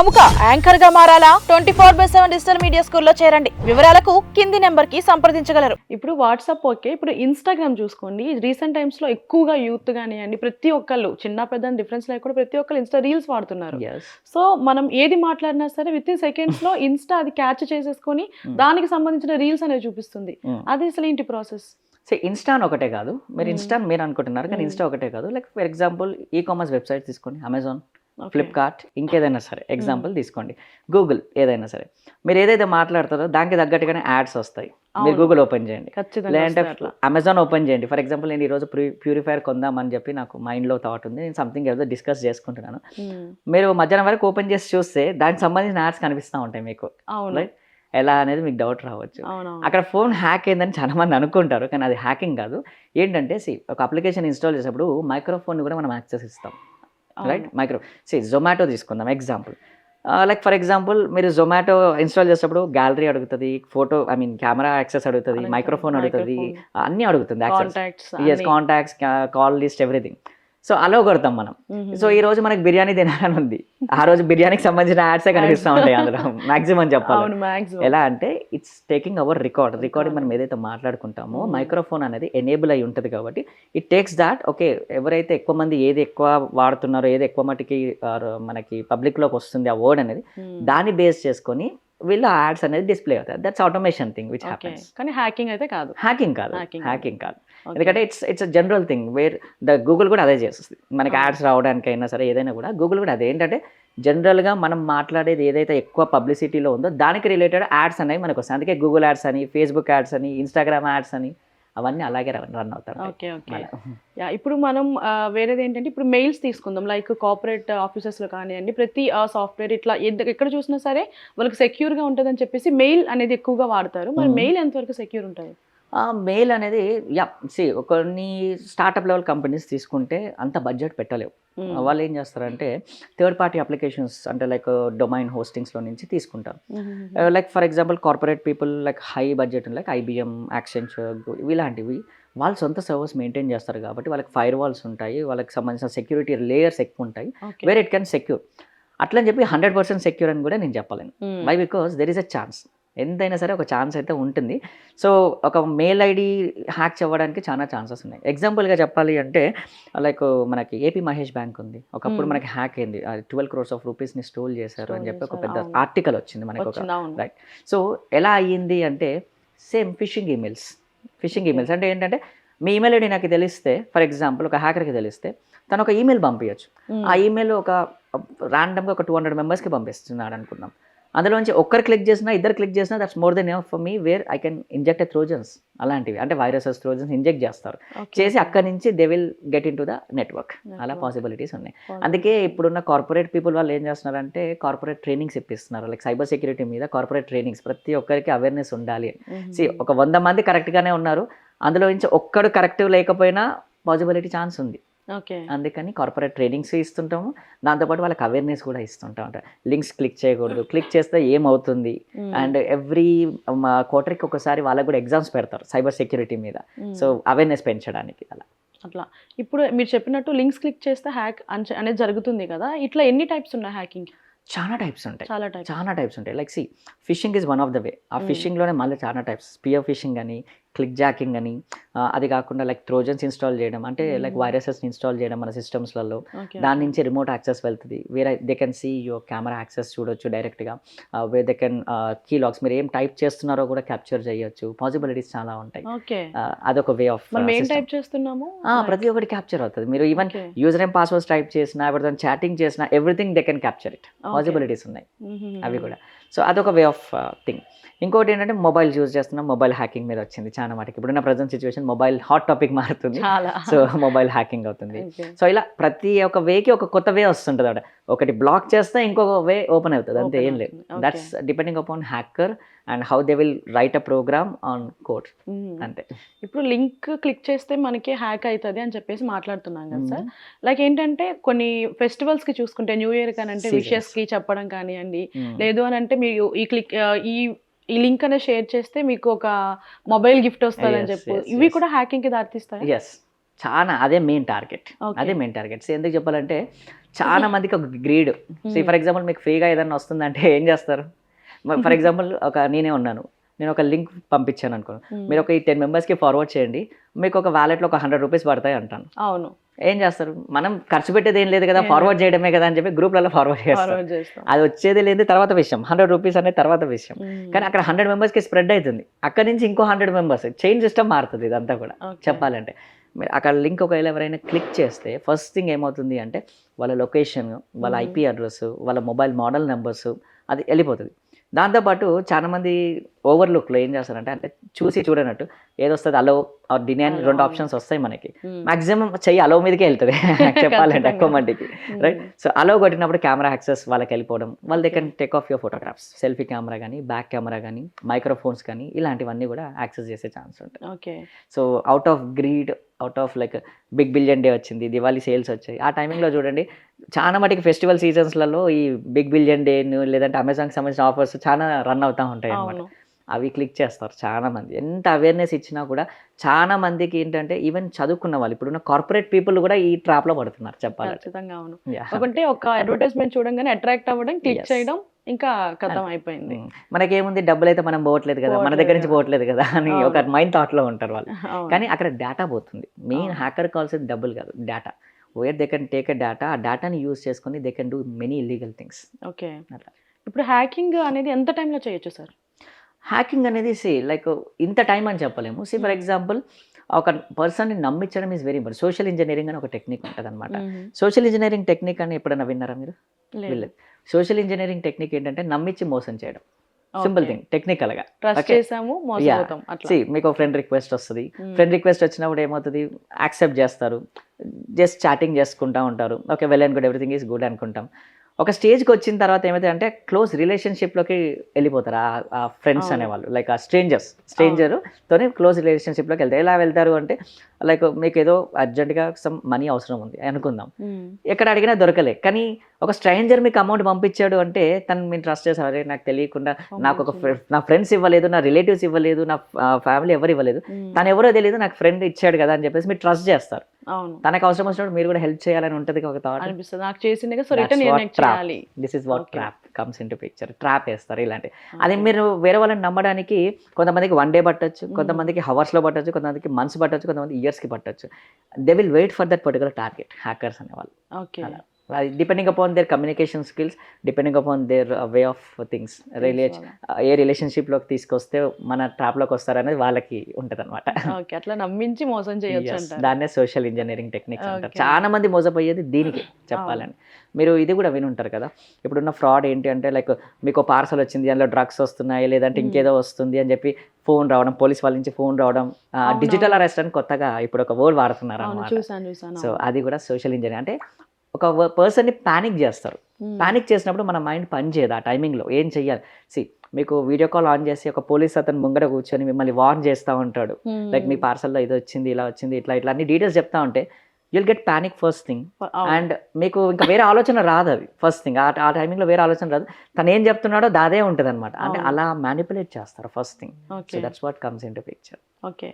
ప్రముఖ యాంకర్గా మారాలా? Twenty four by seven digital media స్కూల్లో చేరండి. వివరాలకు కింది నెంబర్కి సంప్రదించగలరు. ఇప్పుడు వాట్సాప్ ఓకే. ఇప్పుడు ఇన్స్టాగ్రామ్ చూసుకోండి. రీసెంట్ టైమ్స్లో ఎక్కువగా యూత్ కానివ్వండి ప్రతి ఒక్కళ్ళు చిన్న పెద్ద డిఫరెన్స్ లేకుండా ప్రతి ఒక్కళ్ళు ఇన్స్టా రీల్స్ వాడుతున్నారు. సో మనం ఏది మాట్లాడినా సరే విత్ ఇన్ సెకండ్స్లో ఇన్స్టా అది క్యాచ్ చేసేసుకొని Hmm. దానికి సంబంధించిన రీల్స్ అనేవి చూపిస్తుంది. Hmm. అది అసలు ఏంటి ప్రాసెస్? సో ఇన్స్టా అని ఒకటే కాదు. మీరు Hmm. ఇన్స్టా అని మీరు అనుకుంటున్నారు కానీ Hmm. ఇన్స్టా ఒకటే కాదు. Like for example e commerce website తీసుకోండి. అమెజాన్ ఫ్లిప్కార్ట్ ఇంకేదైనా సరే. Hmm. ఎగ్జాంపుల్ తీసుకోండి. గూగుల్ ఏదైనా సరే. మీరు ఏదైతే మాట్లాడతారో దానికి తగ్గట్టుగానే యాడ్స్ వస్తాయి. మీరు గూగుల్ ఓపెన్ చేయండి. లేదంటే అమెజాన్ ఓపెన్ చేయండి. ఫర్ ఎగ్జాంపుల్ నేను ఈరోజు ప్యూరిఫైర్ కొందామని చెప్పి నాకు మైండ్లో థాట్ ఉంది. నేను సంథింగ్ ఏదో డిస్కస్ చేసుకుంటున్నాను. Hmm. మీరు మధ్యాహ్నం వరకు ఓపెన్ చేసి చూస్తే దానికి సంబంధించిన యాడ్స్ కనిపిస్తూ ఉంటాయి మీకు. ఎలా అనేది మీకు డౌట్ రావచ్చు. అక్కడ ఫోన్ హ్యాక్ అయిందని చాలా మంది అనుకుంటారు కానీ అది హ్యాకింగ్ కాదు. ఏంటంటే సి ఒక అప్లికేషన్ ఇన్స్టాల్ చేసేప్పుడు మైక్రోఫోన్ కూడా మనం యాక్సెస్ ఇస్తాం. రైట్ మైక్రో సి జొమాటో తీసుకుందాం ఎగ్జాంపుల్ లైక్ ఫర్ ఎగ్జాంపుల్ మీరు జొమాటో ఇన్స్టాల్ చేసేటప్పుడు గ్యాలరీ అడుగుతుంది photo I mean camera access అడుగుతుంది మైక్రోఫోన్ అడుగుతుంది. అన్నీ అడుగుతుంది access contacts yes contacts call list everything so allow కొడతాం మనం. సో ఈ రోజు మనకి బిర్యానీ తినాలని ఉంది. ఆ రోజు బిర్యానీకి సంబంధించిన యాడ్సే కనిపిస్తూ ఉంటాయి అందులో. మాక్సిమం చెప్పాలి. ఎలా అంటే it's taking our record recording మనం ఏదైతే మాట్లాడుకుంటామో. మైక్రోఫోన్ అనేది ఎనేబుల్ అయి ఉంటుంది కాబట్టి ఇట్ టేక్స్ దాట్ ఓకే ఎవరైతే ఎక్కువ మంది ఏది ఎక్కువ వాడుతున్నారో ఏది ఎక్కువ మటుకి మనకి పబ్లిక్లోకి వస్తుంది ఆ వర్డ్ అనేది దాన్ని బేస్ చేసుకొని వీళ్ళు యాడ్స్ అనేది డిస్ప్లే అవుతాయి. That's automation thing which happens కానీ హ్యాకింగ్ అయితే కాదు. హ్యాకింగ్ కాదు. హ్యాకింగ్ కాదు. ఎందుకంటే it's it's general thing where the Google కూడా అదే చేస్తుంది. మనకి. యాడ్స్ రావడానికైనా సరే ఏదైనా కూడా గూగుల్ కూడా అదే. ఏంటంటే జనరల్గా మనం మాట్లాడేది ఏదైతే ఎక్కువ పబ్లిసిటీలో ఉందో దానికి రిలేటెడ్ యాడ్స్ అనేవి మనకు వస్తాయి అందుకే గూగుల్ యాడ్స్ అని ఫేస్బుక్ యాడ్స్ అని ఇన్స్టాగ్రామ్ యాడ్స్ అని అవన్నీ అలాగే రన్ అవుతాయి. Okay okay. ఇప్పుడు మనం వేరేది ఏంటంటే ఇప్పుడు మెయిల్స్ తీసుకుందాం. లైక్ కార్పొరేట్ ఆఫీసెస్లో కానివ్వండి ప్రతి సాఫ్ట్వేర్ ఇట్లా ఎక్కడ చూసినా సరే వాళ్ళకి సెక్యూర్గా ఉంటుందని చెప్పేసి మెయిల్ అనేది ఎక్కువగా వాడతారు. మరి. మెయిల్ ఎంతవరకు సెక్యూర్ ఉంటుంది? మెయిల్ అనేది యా సి కొన్ని స్టార్టప్ లెవెల్ కంపెనీస్ తీసుకుంటే అంత బడ్జెట్ పెట్టలేవు. వాళ్ళు ఏం చేస్తారంటే థర్డ్ పార్టీ అప్లికేషన్స్ అంటే లైక్ డొమైన్ హోస్టింగ్స్లో నుంచి తీసుకుంటారు. Like for example corporate people like high budget like IBM Accenture ఇలాంటివి వాళ్ళు సొంత సర్వర్స్ మెయింటైన్ చేస్తారు కాబట్టి వాళ్ళకి ఫైర్ వాల్స్ ఉంటాయి వాళ్ళకి సంబంధించిన సెక్యూరిటీ లేయర్స్ ఎక్కువ ఉంటాయి. వేర్ ఇట్ కెన్ సెక్యూర్ అట్లని చెప్పి హండ్రెడ్ పర్సెంట్ సెక్యూర్ అని కూడా నేను చెప్పలేను. Why because there is a chance ఎంతైనా సరే ఒక ఛాన్స్ అయితే ఉంటుంది. సో ఒక మెయిల్ ఐడి హ్యాక్ అవ్వడానికి చాలా ఛాన్సెస్ ఉన్నాయి. ఎగ్జాంపుల్గా చెప్పాలి అంటే లైక్ మనకి ఏపీ మహేష్ బ్యాంక్ ఉంది. ఒకప్పుడు Hmm. మనకి హ్యాక్ అయింది. ట్వెల్వ్ క్రోర్స్ ఆఫ్ రూపీస్ని స్టోల్ చేశారు అని చెప్పి ఒక పెద్ద. ఆర్టికల్ వచ్చింది మనకి ఒక right. సో ఎలా అయ్యింది అంటే same phishing emails phishing. Emails అంటే ఏంటంటే మీ ఈమెయిల్ ఐడి నాకు తెలిస్తే ఫర్ ఎగ్జాంపుల్ ఒక హ్యాకర్కి తెలిస్తే తను ఒక ఈమెయిల్ పంపించచ్చు Hmm. ఆ ఈమెయిల్ ఒక ర్యాండమ్గా ఒక టూ హండ్రెడ్ మెంబర్స్కి పంపిస్తున్నాడు అనుకుందాం. అందులోంచి ఒక్కరు క్లిక్ చేసినా ఇద్దరు క్లిక్ చేసినా that's more than enough for me where I can inject trojans అలాంటివి. అంటే వైరసెస్ థ్రోజన్స్ ఇంజెక్ట్ చేస్తారు. చేసి అక్కడి నుంచి they will get into the network అలా. పాసిబిలిటీస్ ఉన్నాయి. అందుకే ఇప్పుడున్న కార్పొరేట్ పీపుల్ వాళ్ళు ఏం చేస్తున్నారంటే కార్పొరేట్ ట్రైనింగ్స్ ఇప్పిస్తున్నారు. లైక్ సైబర్ సెక్యూరిటీ మీద కార్పొరేట్ ట్రైనింగ్స్ ప్రతి ఒక్కరికి అవేర్నెస్ ఉండాలి. సి ఒక వంద మంది కరెక్ట్గానే ఉన్నారు. అందులో నుంచి ఒక్కడు కరెక్ట్ లేకపోయినా పాసిబిలిటీ ఛాన్స్ ఉంది. అందుకని కార్పొరేట్ ట్రైనింగ్స్ ఇస్తుంటాము. దాంతోపాటు వాళ్ళకి అవేర్నెస్ కూడా ఇస్తుంటాం అంటే లింక్స్ క్లిక్ చేయకూడదు. క్లిక్ చేస్తే ఏమవుతుంది. అండ్ ఎవ్రీ క్వార్టర్కి ఒకసారి వాళ్ళకి కూడా ఎగ్జామ్స్ పెడతారు సైబర్ సెక్యూరిటీ మీద. సో అవేర్నెస్ పెంచడానికి అలా. అట్లా. ఇప్పుడు మీరు చెప్పినట్టు లింక్స్ క్లిక్ చేస్తే హ్యాక్ అనేది జరుగుతుంది కదా. ఇట్లా ఎన్ని టైప్స్ ఉన్నాయి హ్యాకింగ్? చాలా టైప్స్ ఉంటాయి. చాలా టైప్స్. చాలా టైప్స్ ఉంటాయి. Like see phishing is one of the way. ఆ. ఫిషింగ్లోనే మళ్ళీ చాలా టైప్స్. స్పియర్ ఫిషింగ్ అని క్లిక్ జాకింగ్ అని అది కాకుండా లైక్ ట్రోజన్స్ ఇన్స్టాల్ చేయడం అంటే లైక్ Mm. వైరసెస్ ఇన్స్టాల్ చేయడం మన సిస్టమ్స్లలో. దాని నుంచి రిమోట్ యాక్సెస్ వెళ్తుంది. వేరే they can see your camera access చూడొచ్చు డైరెక్ట్గా way they can key logs మీరు ఏం టైప్ చేస్తున్నారో కూడా క్యాప్చర్ చేయొచ్చు. పాసిబిలిటీస్ చాలా ఉంటాయి. అదొక వే ఆఫ్ ఏం టైప్ చేస్తున్నాము? ప్రతి ఒక్కటి క్యాప్చర్ అవుతుంది. మీరు even. User name passwords type చేసినా ఎవరితో చాటింగ్ చేసినా everything they can capture it. Possibilities ఉన్నాయి. అవి కూడా. సో అదొక వే ఆఫ్ థింగ్ ఇంకోటి ఏంటంటే మొబైల్ యూజ్ చేస్తున్నాం మొబైల్ హ్యాకింగ్ మీద వచ్చింది చాలా మటుకు ఇప్పుడున్న present situation mobile hot topic మారుతుంది సో మొబైల్ హ్యాకింగ్ అవుతుంది. సో ఇలా ప్రతి ఒక్క వేకి ఒక కొత్త వే వస్తుంటుంది అక్కడ ఒకటి బ్లాక్ చేస్తే ఇంకొక వే ఓపెన్ అవుతుంది అంతే ఏం లేదు. That's depending upon hacker and how they will write a program on code. అంతే ఇప్పుడు లింక్ క్లిక్ చేస్తే మనకి హ్యాక్ అవుతుంది అని చెప్పేసి మాట్లాడుతున్నాం కదా సార్. లైక్ ఏంటంటే కొన్ని ఫెస్టివల్స్కి చూసుకుంటే న్యూ ఇయర్ కానీ అంటే Seasons. విషెస్కి చెప్పడం కానివ్వండి. లేదు అని అంటే మీరు ఈ క్లిక్ ఈ ఈ లింక్ అనేది షేర్ చేస్తే మీకు ఒక మొబైల్ గిఫ్ట్ వస్తుంది అని Yes, చెప్పు. ఇవి. కూడా హ్యాకింగ్కి దారితీస్తాయి? ఎస్ చాలా అదే మెయిన్ టార్గెట్. అదే మెయిన్ టార్గెట్ సో ఎందుకు చెప్పాలంటే చాలా మందికి ఒక గ్రీడ్ సో ఫర్ ఎగ్జాంపుల్ మీకు ఫ్రీగా ఏదైనా వస్తుందంటే ఏం చేస్తారు? ఫర్ ఎగ్జాంపుల్ ఒక నేనే ఉన్నాను. నేను ఒక లింక్ పంపించాను అనుకో మీరు ఒక ఈ టెన్ మెంబర్స్కి ఫార్వర్డ్ చేయండి. మీకు ఒక వ్యాలెట్లో ఒక హండ్రెడ్ రూపీస్ పడతాయి అంటాను. అవును. ఏం చేస్తారు? మనం ఖర్చు పెట్టేది ఏం లేదు కదా ఫార్వర్డ్ చేయడమే కదా అని చెప్పి గ్రూప్లలో ఫార్వర్డ్ చేస్తారు. అది వచ్చేది లేదు తర్వాత విషయం. హండ్రెడ్ రూపీస్ అనేది తర్వాత విషయం. కానీ అక్కడ హండ్రెడ్ మెంబర్స్కి స్ప్రెడ్ అవుతుంది. అక్కడ నుంచి ఇంకో హండ్రెడ్ మెంబర్స్ చైన్ సిస్టమ్ మారుతుంది ఇదంతా కూడా. చెప్పాలంటే. మీరు అక్కడ లింక్ ఒకవేళ ఎవరైనా క్లిక్ చేస్తే ఫస్ట్ థింగ్ ఏమవుతుంది అంటే వాళ్ళ లొకేషన్ వాళ్ళ. ఐపీ అడ్రస్ వాళ్ళ మొబైల్ మోడల్ నెంబర్స్ అది వెళ్ళిపోతుంది. దాంతోపాటు చాలా మంది ఓవర్లుక్లో ఏం చేస్తారంటే అంటే చూసి చూడనట్టు ఏదొస్తుంది అలో ఆర్ డినే అని రెండు. ఆప్షన్స్ వస్తాయి మనకి. మాక్సిమం చెయ్యి అలో మీదకే వెళ్తుంది. చెప్పాలంటే ఎక్కువ. మందికి రైట్ సో అలో కొట్టినప్పుడు కెమెరా యాక్సెస్ వాళ్ళకి వెళ్ళిపోవడం. వాళ్ళు they can take of your photographs selfie camera కానీ బ్యాక్ కెమెరా కానీ మైక్రోఫోన్స్ కానీ ఇలాంటివన్నీ కూడా యాక్సెస్ చేసే ఛాన్స్ ఉంటుంది okay so out of greed out of like big billion day వచ్చింది దివాళీ సేల్స్ వచ్చాయి. ఆ టైమింగ్లో చూడండి చాలా మటుకు ఫెస్టివల్ సీజన్స్లలో ఈ బిగ్ బిలియన్ డే లేదంటే అమెజాన్కి సంబంధించిన ఆఫర్స్ చాలా రన్ అవుతూ ఉంటాయి అన్నమాట అవును. అవి క్లిక్ చేస్తారు చాలా మంది ఎంత అవేర్నెస్ ఇచ్చినా కూడా చాలా మందికి ఏంటంటే ఈవెన్ చదువుకున్న వాళ్ళు ఇప్పుడున్న కార్పొరేట్ పీపుల్ కూడా ఈ ట్రాప్లో పడుతున్నారు చెప్పాలంటే ఖచ్చితంగా అవును. ఒకటి ఒక అడ్వర్టైజ్మెంట్ చూడంగానే అట్రాక్ట్ అవ్వడం క్లిక్. చేయడం ఇంకా కథం అయిపోయింది. మనకేముంది డబ్బులు అయితే మనం పోవట్లేదు కదా మన దగ్గర నుంచి పోవట్లేదు కదా అని. ఒక మైండ్ థాట్లో ఉంటారు వాళ్ళు. కానీ అక్కడ డేటా పోతుంది మెయిన్. హ్యాకర్ కావాల్సింది డబ్బులు కాదు data where they can take a data ఆ డేటాని యూజ్ చేసుకొని they can do many illegal things okay. ఇప్పుడు హ్యాకింగ్ అనేది ఎంత టైంలో చేయొచ్చు సార్ హ్యాకింగ్ అనేది సి లైక్ ఇంత టైం అని చెప్పలేము. సి ఫర్ ఎగ్జాంపుల్ ఒక పర్సన్ని నమ్మించడం is very important social engineering అని ఒక టెక్నిక్ ఉంటుంది అనమాట సోషల్ ఇంజనీరింగ్ టెక్నిక్ అని ఎప్పుడైనా విన్నారా మీరు? వెళ్ళలేదు సోషల్ ఇంజనీరింగ్ టెక్నిక్ ఏంటంటే నమ్మించి మోసం చేయడం. Simple thing. చేసాము అట్లా. సి మీకు ఫ్రెండ్ రిక్వెస్ట్ వస్తుంది. ఫ్రెండ్ రిక్వెస్ట్ వచ్చినప్పుడు ఏమవుతుంది? యాక్సెప్ట్ చేస్తారు. జస్ట్ చాటింగ్ చేసుకుంటా ఉంటారు. Okay well and good everything is good అనుకుంటాం. ఒక స్టేజ్కి వచ్చిన తర్వాత ఏమైతే అంటే క్లోజ్ రిలేషన్షిప్లోకి వెళ్ళిపోతారు. ఆ- ఆ ఫ్రెండ్స్. అనేవాళ్ళు. లైక్ ఆ స్ట్రేంజర్స్. స్ట్రేంజర్ తోనే క్లోజ్ రిలేషన్షిప్లోకి వెళ్తారు. ఎలా వెళ్తారు అంటే లైక్ మీకు ఏదో అర్జెంటుగా సమ్ మనీ అవసరం ఉంది అనుకుందాం. ఎక్కడ అడిగినా దొరకలే. కానీ ఒక స్ట్రేంజర్ మీకు అమౌంట్ పంపించాడు అంటే తను మీరు ట్రస్ట్ చేశారు? అరే నాకు తెలియకుండా నాకు ఒక నా ఫ్రెండ్స్ ఇవ్వలేదు నా రిలేటివ్స్ ఇవ్వలేదు నా ఫ్యామిలీ ఎవరు ఇవ్వలేదు. తను ఎవరో తెలియదు నాకు ఫ్రెండ్ ఇచ్చాడు కదా అని చెప్పేసి మీరు ట్రస్ట్ చేస్తారు. తనకు అవసరం వచ్చినప్పుడు మీరు కూడా హెల్ప్ చేయాలని ఉంటుంది ఒక థాట్. అనిపిస్తుంది. నాకు చేసింది చేయాలి. This is what. Trap comes in to picture trap వేస్తారు ఇలాంటి. అది మీరు వేరే వాళ్ళని నమ్మడానికి కొంతమందికి వన్ డే పట్టొచ్చు కొంతమందికి హవర్స్లో పట్టొచ్చు కొంతమందికి మంత్స్ పట్టొచ్చు కొంతమంది ఇయర్స్కి పట్టొచ్చు. They will wait for that particular target hackers అనేవాళ్ళు. Okay depending upon their communication skills depending upon their way of things relay a రిలేషన్షిప్లోకి తీసుకొస్తే మన ట్రాప్లోకి వస్తారనేది వాళ్ళకి ఉంటుంది అనమాట అట్లా నమ్మించి మోసం చేయొచ్చు దాన్నే సోషల్ ఇంజనీరింగ్ టెక్నిక్స్ అంటారు. చాలా మంది మోసపోయేది దీనికి చెప్పాలని. మీరు ఇది కూడా వినుంటారు కదా ఇప్పుడున్న ఫ్రాడ్ ఏంటి అంటే లైక్ మీకు పార్సల్ వచ్చింది అందులో డ్రగ్స్ వస్తున్నాయి లేదంటే Hmm. ఇంకేదో వస్తుంది అని చెప్పి ఫోన్ రావడం పోలీస్ వాళ్ళ నుంచి ఫోన్ రావడం డిజిటల్. అరెస్ట్ అని కొత్తగా ఇప్పుడు ఒక వర్డ్ వాడుతున్నారు అనమాట సో అది కూడా సోషల్ ఇంజనీరింగ్ అంటే ఒక పర్సన్ని పానిక్ చేస్తారు. పానిక్ చేసినప్పుడు మన మైండ్ పనిచేయదు ఆ టైమింగ్లో. ఏం చెయ్యాలి? సి మీకు వీడియో కాల్ ఆన్ చేసి ఒక పోలీస్ అతను ముంగట కూర్చొని మిమ్మల్ని వార్న్ చేస్తూ ఉంటాడు. లైక్ మీ పార్సల్లో ఇది వచ్చింది ఇలా వచ్చింది ఇట్లా ఇట్లా అన్ని డీటెయిల్స్ చెప్తా ఉంటే you'll get panic first thing. And మీకు ఇంకా వేరే ఆలోచన రాదు అది ఫస్ట్ థింగ్. ఆ టైమింగ్లో వేరే ఆలోచన రాదు. తను ఏం చెప్తున్నాడో దాదే ఉంటుంది అనమాట అంటే. అలా మ్యానిపులేట్ చేస్తారు first thing. So that's what comes in to picture. Okay.